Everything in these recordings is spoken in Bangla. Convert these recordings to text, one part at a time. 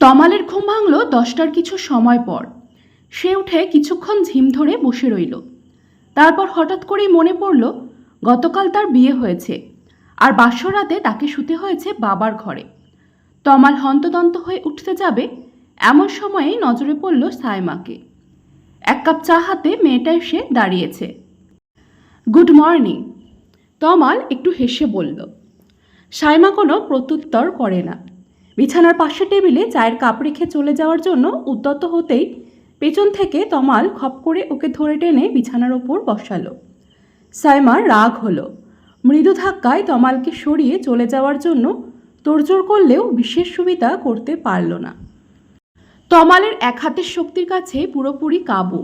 তমালের ঘুম ভাঙল দশটার কিছু সময় পর। সে উঠে কিছুক্ষণ ঝিম ধরে বসে রইল। তারপর হঠাৎ করেই মনে পড়ল, গতকাল তার বিয়ে হয়েছে আর বাসরাতে তাকে শুতে হয়েছে বাবার ঘরে। তমাল হন্তদন্ত হয়ে উঠতে যাবে, এমন সময়েই নজরে পড়ল সাইমাকে। এক কাপ চা হাতে মেয়েটা এসে দাঁড়িয়েছে। Good morning. তমাল একটু হেসে বলল। সাইমা কোনো প্রত্যুত্তর করে না। বিছানার পাশে টেবিলে চায়ের কাপ রেখে চলে যাওয়ার জন্য উদ্যত হতেই পেছন থেকে তমাল খপ করে ওকে ধরে টেনে বিছানার ওপর বসালো। সাইমার রাগ হলো। মৃদু ধাক্কায় তমালকে সরিয়ে চলে যাওয়ার জন্য তোড়জোড় করলেও বিশেষ সুবিধা করতে পারল না। তমালের এক হাতের শক্তির কাছে পুরোপুরি কাবু।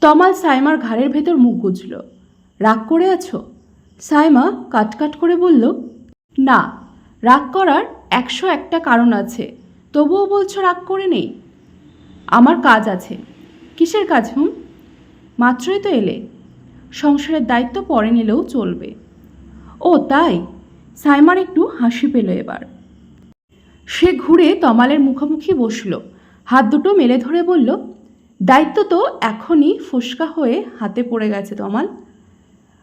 তমাল সাইমার ঘাড়ের ভেতর মুখ গুজল। রাগ করে আছো? সাইমা কাটকাট করে বলল, না, রাগ করার একশো একটা কারণ আছে। তবুও বলছো রাগ করে নেই? আমার কাজ আছে। কিসের কাজ, হুম? মাত্রই তো এলে। সংসারের দায়িত্ব পরে নিলেও চলবে। ও, তাই? সাইমার একটু হাসি পেল এবার। সে ঘুরে তমালের মুখোমুখি বসল। হাত দুটো মেলে ধরে বলল, দায়িত্ব তো এখনই ফোসকা হয়ে হাতে পড়ে গেছে তমাল।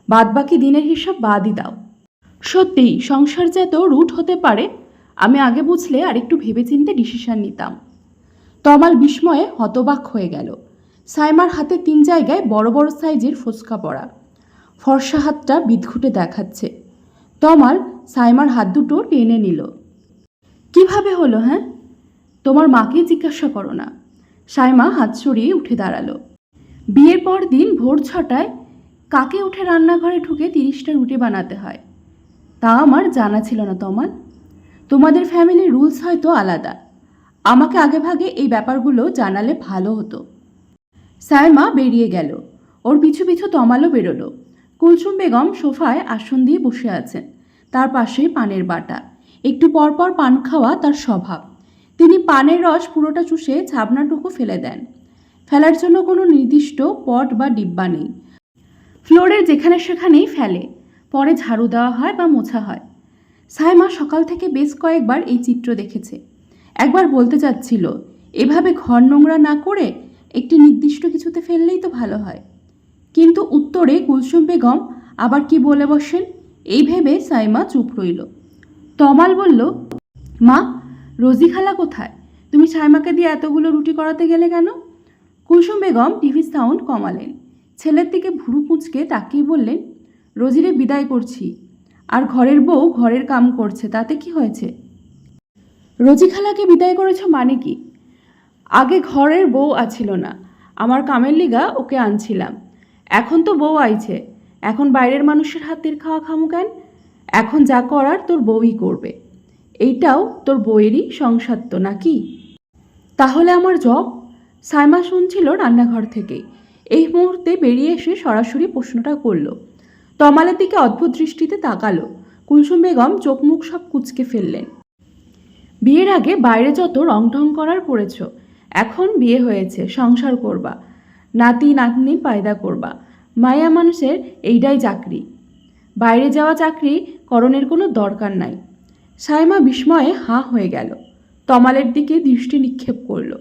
বাদবাকি দিনের হিসাব বাদই দাও। সত্যিই সংসার যে এত রুট হতে পারে আমি আগে বুঝলে আর একটু ভেবেচিন্তে ডিসিশন নিতাম। তমাল বিস্ময়ে হতবাক হয়ে গেল। সাইমার হাতে তিন জায়গায় বড় বড় সাইজের ফোসকা পড়া। ফর্সা হাতটা বিদঘুটে দেখাচ্ছে। তমাল সাইমার হাত দুটো টেনে নিল। কীভাবে হলো হ্যাঁ? তোমার মাকে জিজ্ঞাসা করো না। সাইমা হাত সরিয়ে উঠে দাঁড়াল। বিয়ের পর দিন ভোর ছটায় কাকে উঠে রান্নাঘরে ঢুকে তিরিশটা রুটি বানাতে হয়? তা আমার জানা ছিল না তমাল। তোমাদের ফ্যামিলির রুলস হয়তো আলাদা। আমাকে আগেভাগে এই ব্যাপারগুলো জানালে ভালো হতো। সাইমা বেরিয়ে গেল। ওর পিছু পিছু তমালও বেরোলো। কুলসুম বেগম সোফায় আসন দিয়ে বসে আছেন। তার পাশে পানের বাটা। একটু পরপর পান খাওয়া তার স্বভাব। তিনি পানের রস পুরোটা চুষে ছাবনাটুকু ফেলে দেন। ফেলার জন্য কোনো নির্দিষ্ট পট বা ডিব্বা নেই। ফ্লোরের যেখানে সেখানেই ফেলে। পরে ঝাড়ু দেওয়া হয় বা মোছা হয়। সাইমা সকাল থেকে বেশ কয়েকবার এই চিত্র দেখেছে। একবার বলতে চাচ্ছিল, এভাবে ঘর নোংরা না করে একটি নির্দিষ্ট কিছুতে ফেললেই তো ভালো হয়। কিন্তু উত্তরে কুলসুম বেগম আবার কি বলে বসেন? এই ভেবে সাইমা চুপ রইল। তমাল বলল, মা, রোজি খালা কোথায়? তুমি সাইমাকে দিয়ে এতগুলো রুটি করাতে গেলে কেন? কুলসুম বেগম টিভি সাউন্ড কমালেন। ছেলের দিকে ভুরু কুঁচকে তাকিয়ে বললেন, রোজিরে বিদায় করছি। আর ঘরের বউ ঘরের কাম করছে, তাতে কি হয়েছে? রোজি খালাকে বিদায় করেছ মানে কি? আগে ঘরের বউ আছিল না। আমার কামের লিগা ওকে আনছিলাম। এখন তো বউ আইছে। এখন বাইরের মানুষের হাতের খাওয়া খামু কেন? এখন যা করার তোর বউই করবে। এইটাও তোর বউয়েরই সংসার তো নাকি? তাহলে আমার জব? সাইমা শুনছিল রান্নাঘর থেকেই। এই মুহূর্তে বেরিয়ে এসে সরাসরি প্রশ্নটা করল। তমালের দিকে অদ্ভুত দৃষ্টিতে তাকালো। কুলসুম বেগম চোখ মুখ সব কুচকে ফেললেন। বিয়ের আগে বাইরে যত রং ঢং করার পড়েছ, এখন বিয়ে হয়েছে, সংসার করবা। নাতি, নাতনি পায়দা করবা। মায়া মানুষের এইটাই চাকরি। বাইরে যাওয়া চাকরি করণের কোনো দরকার নাই। সাইমা বিস্ময়ে হাঁ হয়ে গেল। তমালের দিকে দৃষ্টি নিক্ষেপ করল।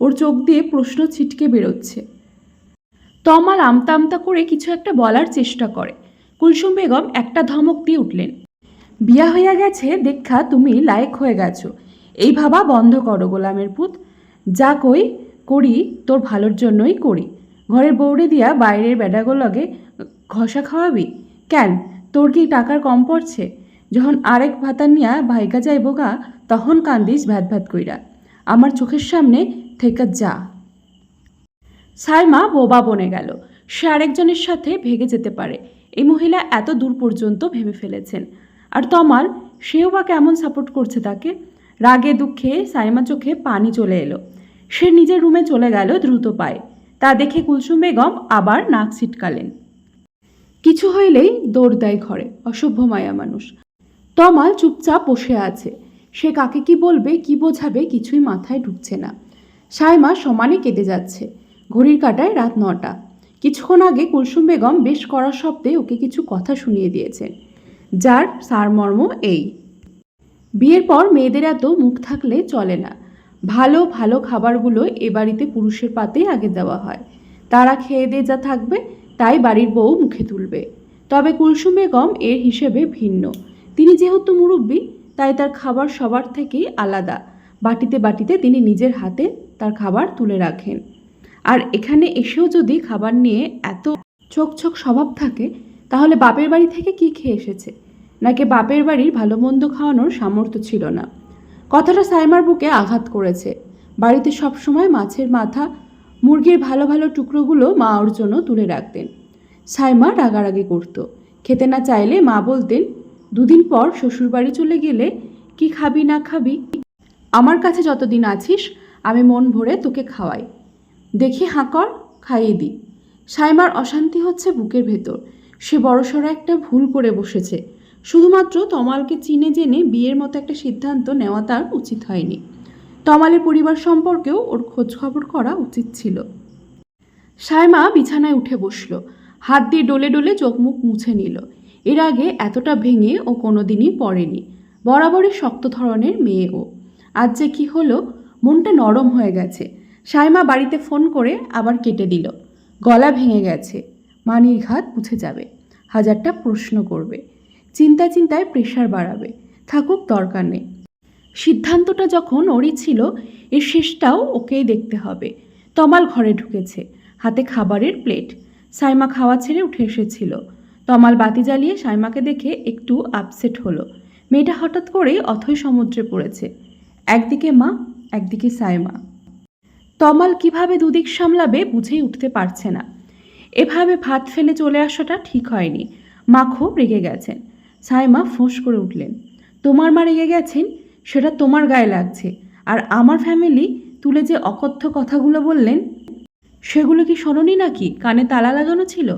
ওর চোখ দিয়ে প্রশ্ন ছিটকে বেরোচ্ছে। তমাল আমতা আমতা করে কিছু একটা বলার চেষ্টা করে। কুলসুম বেগম একটা ধমক দিয়ে উঠলেন। বিয়া হইয়া গেছে দেখা তুমি লায়ক হয়ে গেছো। এই ভাবা বন্ধ করো গোলামের পুত। যা কই করি, তোর ভালোর জন্যই করি। ঘরের বৌড়ে দিয়া বাইরের বেডাগুলগে ঘষা খাওয়াবি? কেন? তোর কি টাকার কম পড়ছে? যখন আরেক ভাতা নিয়া ভাইকা যাইব গা, তখন কান্দিস ভ্যাত ভ্যাত কইরা। আমার চোখের সামনে থেকে যা। সাইমা বোবা বনে গেল। সে আরেকজনের সাথে ভেগে যেতে পারে। এই মহিলা এত দূর পর্যন্ত ভেবে ফেলেছেন। আর তমাল, সেও বা কেমন সাপোর্ট করছে তাকে? রাগে দুঃখে সাইমা চোখে পানি চলে এলো। সে নিজের রুমে চলে গেল দ্রুত পায়ে। তা দেখে কুলসুম বেগম আবার নাক ছিটকালেন। কিছু হইলেই দৌড় দেয় ঘরে, অসভ্য মায়া মানুষ। তমাল চুপচাপ বসে আছে। সে কাকে কি বলবে, কি বোঝাবে কিছুই মাথায় ঢুকছে না। সাইমা সমানে কেটে যাচ্ছে। ঘড়ির কাটায় রাত নটা। কিছুক্ষণ আগে কুলসুম বেগম বেশ কড়া শব্দে ওকে কিছু কথা শুনিয়ে দিয়েছেন, যার সারমর্ম এই। বিয়ের পর মেয়েদের এত মুখ থাকলে চলে না। ভালো ভালো খাবারগুলো এ বাড়িতে পুরুষের পাতেই আগে দেওয়া হয়। তারা খেয়ে দিয়ে যা থাকবে, তাই বাড়ির বউ মুখে তুলবে। তবে কুলসুম বেগম এর হিসেবে ভিন্ন। তিনি যেহেতু মুরব্বী, তাই তার খাবার সবার থেকেই আলাদা। বাটিতে বাটিতে তিনি নিজের হাতে তার খাবার তুলে রাখেন। আর এখানে এসেও যদি খাবার নিয়ে এত চোখ স্বভাব থাকে, তাহলে বাপের বাড়ি থেকে কি খেয়ে এসেছে? নাকি বাপের বাড়ির ভালো মন্দ খাওয়ানোর সামর্থ্য ছিল না? কথাটা সাইমার বুকে আঘাত করেছে। বাড়িতে সবসময় মাছের মাথা, মুরগির ভালো ভালো টুকরোগুলো মা ওর জন্য তুলে রাখতেন। সাইমা রাগারাগি করতো। খেতে না চাইলে মা বলতেন, দুদিন পর শ্বশুরবাড়ি চলে গেলে কি খাবি না খাবি? আমার কাছে যতদিন আছিস, আমি মন ভরে তোকে খাওয়াই। দেখি হাঁকর খাইয়ে দিই সাইমার অশান্তি হচ্ছে বুকের ভেতর। সে বড়সড় একটা ভুল করে বসেছে। শুধুমাত্র তমালকে চিনে জেনে বিয়ের মতো একটা সিদ্ধান্ত নেওয়া তার উচিত হয়নি। তমালের পরিবার সম্পর্কেও ওর খোঁজ খবর করা উচিত ছিল। সাইমা বিছানায় উঠে বসল। হাত দিয়ে ডলে ডলে চোখ মুখ মুছে নিল। এর আগে এতটা ভেঙে ও কোনোদিনই পড়েনি। বরাবরই শক্ত ধরনের মেয়ে ও। আজ যে কী হলো, মনটা নরম হয়ে গেছে। সাইমা বাড়িতে ফোন করে আবার কেটে দিল। গলা ভেঙে গেছে। মানির ঘাত মুছে যাবে। হাজারটা প্রশ্ন করবে। চিন্তা চিন্তায় প্রেশার বাড়াবে। থাকুক দরকার নেই। সিদ্ধান্তটা যখন ওরই ছিল, এর শেষটাও ওকেই দেখতে হবে। তমাল ঘরে ঢুকেছে। হাতে খাবারের প্লেট। সাইমা খাওয়া ছেড়ে উঠে এসেছিল। তমাল বাতি জ্বালিয়ে সাইমাকে দেখে একটু আপসেট হলো। মেয়েটা হঠাৎ করেই অথৈ সমুদ্রে পড়েছে। একদিকে মা, একদিকে সাইমা। তমাল কীভাবে দুদিক সামলাবে বুঝেই উঠতে পারছে না। এভাবে ভাত ফেলে চলে আসাটা ঠিক হয়নি। মা খুব রেগে গেছেন। সাইমা ফোঁস করে উঠলেন। তোমার মা রেগে গেছেন? সেটা তোমার গায়ে লাগছে। আর আমার ফ্যামিলি তুলে যে অকথ্য কথাগুলো বললেন, সেগুলো কি শোনোনি নাকি? কানে তালা লাগানো ছিল?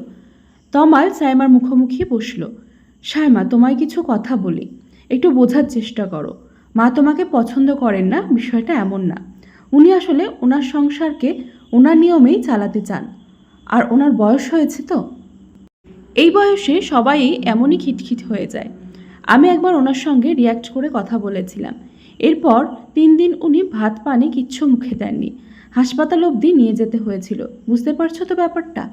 তমাল সাইমার মুখোমুখি বসল। সাইমা, তোমায় কিছু কথা বলি। একটু বোঝার চেষ্টা করো। মা তোমাকে পছন্দ করেন না, বিষয়টা এমন না। উনি আসলে ওনার সংসারকে ওনার নিয়মেই চালাতে চান। আর ওনার বয়স হয়েছে তো? এই বয়সে সবাই এমনই খিটখিট হয়ে যায়। আমি একবার ওনার সঙ্গে রিয়াক্ট করে কথা বলেছিলাম। এরপর তিন দিন উনি ভাত, পানি কিচ্ছু মুখে দেননি। হাসপাতাল অবধি নিয়ে যেতে হয়েছিল। বুঝতে পারছ তো ব্যাপারটা?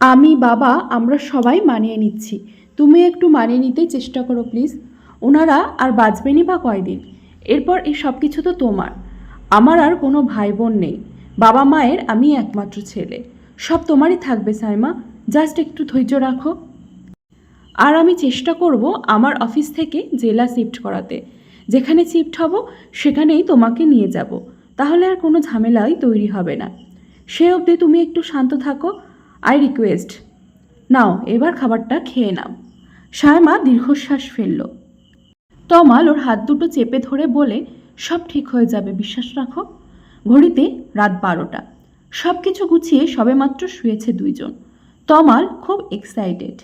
আমি, বাবা, আমরা সবাই মানিয়ে নিচ্ছি। তুমি একটু মানিয়ে নিতে চেষ্টা করো, প্লিজ। ওনারা আর বাঁচবেনই বা কয়দিন? এরপর এই সব কিছু তো তোমার। আমার আর কোনো ভাই বোন নেই। বাবা মায়ের আমি একমাত্র ছেলে। সব তোমারই থাকবে, সাইমা। জাস্ট একটু ধৈর্য রাখো। আর আমি চেষ্টা করব আমার অফিস থেকে জেলা শিফট করাতে। যেখানে শিফট হব, সেখানেই তোমাকে নিয়ে যাব। তাহলে আর কোনো ঝামেলাই তৈরি হবে না। সে অবধি তুমি একটু শান্ত থাকো। I request. নাও, এবার খাবারটা খেয়ে নাও। সায়মা দীর্ঘশ্বাস ফেলল। তমাল ওর হাত দুটো চেপে ধরে বলে সব ঠিক হয়ে যাবে, বিশ্বাস রাখো। ঘড়িতে রাত বারোটা। সব কিছু গুছিয়ে সবেমাত্র শুয়েছে দুইজন। তমাল খুব এক্সাইটেড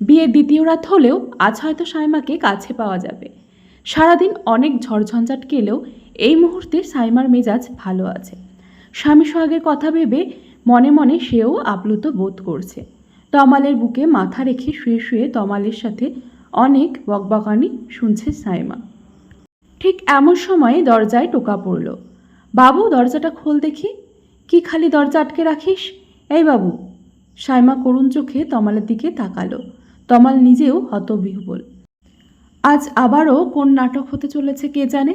বিয়ের দ্বিতীয় রাত হলেও আজ হয়তো সাইমাকে কাছে পাওয়া যাবে। সারাদিন অনেক ঝড়ঝঞ্ঝাট কেলেও এই মুহূর্তে সাইমার মেজাজ ভালো আছে। স্বামী সোহাগের কথা ভেবে মনে মনে সেও আপ্লুত বোধ করছে। তমালের বুকে মাথা রেখে শুয়ে শুয়ে তমালের সাথে অনেক বকবকানি শুনছে সাইমা। ঠিক এমন সময়ে দরজায় টোকা পড়ল। বাবু, দরজাটা খোল দেখি। কি খালি দরজা আটকে রাখিস? এই বাবু। সাইমা করুণ চোখে তমালের দিকে তাকালো। তমাল নিজেও হতবিহ্বল। আজ আবারও কোন নাটক হতে চলেছে কে জানে?